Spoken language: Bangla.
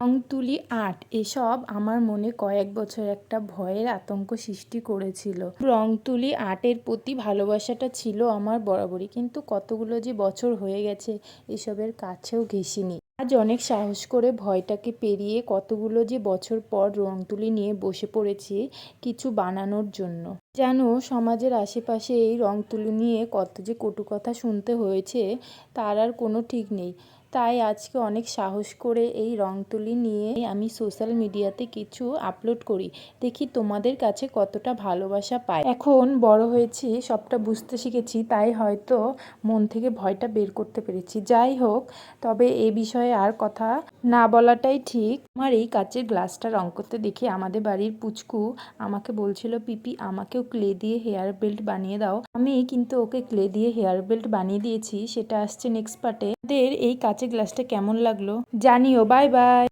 রং তুলি আর্ট, এসব আমার মনে কয়েক বছর একটা ভয়ের আতঙ্ক সৃষ্টি করেছিল। রং তুলি আর্টের প্রতি ভালোবাসাটা ছিল আমার বরাবরই, কিন্তু কতগুলো যে বছর হয়ে গেছে এসবের কাছেও ঘেসিনি আজ অনেক সাহস করে ভয়টাকে পেরিয়ে কতগুলো যে বছর পর রং তুলি নিয়ে বসে পড়েছি কিছু বানানোর জন্য। যেন সমাজের আশেপাশে এই রং তুলি নিয়ে কত যে কটু কথা শুনতে হয়েছে, তার আর কোনো ঠিক নেই। তাই আজকে অনেক সাহস করে এই রং তুলি নিয়ে আমি সোশ্যাল মিডিয়াতে কিছু আপলোড করি। দেখি তোমাদের কাছে কতটা ভালোবাসা পাই। এখন বড় হয়েছি, সবটা বুঝতে শিখেছি, তাই হয়তো মন থেকে ভয়টা বের করতে পেরেছি। যাই হোক, তবে এ বিষয়ে আর কথা না বলাটাই ঠিক। আমার এই কাচের গ্লাসটা রং করতে দেখে। আমাদের বাড়ির পুচকু আমাকে বলছিল, পিপি, আমাকেও ক্লে দিয়ে হেয়ার বেল্ট বানিয়ে দাও। আমি কিন্তু ওকে ক্লে দিয়ে হেয়ার বেল্ট বানিয়ে দিয়েছি, সেটা আসছে নেক্সট পার্টে। আমাদের এই কাঁচের গ্লাসটা কেমন লাগল? জানিও বাই বাই।